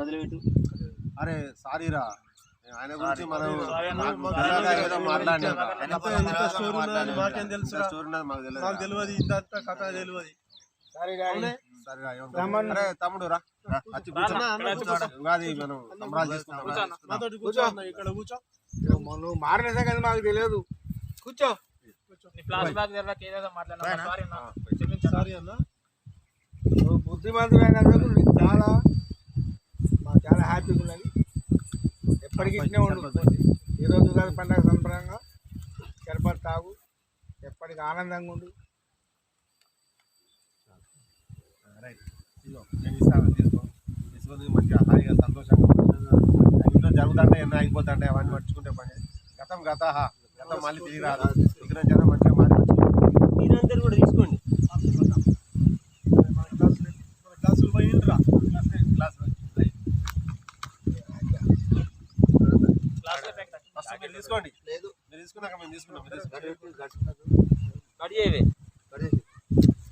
వదిలిపెట్టు అరే సారీరా. ఆయన గురించి మనం మాట్లాడినాం. మాకేం తెలియదు ఇంత కథ తెలియదు. తమ్ముడు రా. నువ్వు మారిన సంగతి మాకు తెలియదు. కూర్చో. నువ్వు బుద్ధిమంతుడైనందుకు నీకు చాలా మాకు చాలా హ్యాపీగా ఉన్నది ఎప్పటికీ ఇట్నే ఉండు. ఈరోజు ఉగాది పండుగ సంబరంగా షర్బత్ తాగు. ఎప్పటికీ ఆనందంగా ఉండు. రైట్. ఇదిగో, నేను ఇస్తాను తీసుకో. తీసుకొని మంచిగా హాయిగా సంతోషంగా. ఇంట్లో జరుగుతుంటే ఎన్నో అయిపోతుంటే అవన్నీ పట్టుకుంటే పని. గతం గత గతం మళ్ళీ తిరిగి రాదు. ఇక్కడ జనం మంచిగా మారి మీరందరూ కూడా తీసుకోండి. గ్లాసులు పోయిండ్రా. తీసుకోండి. లేదు. మీరు తీసుకున్నాక మేము తీసుకున్నాం. కట్ చేయవే.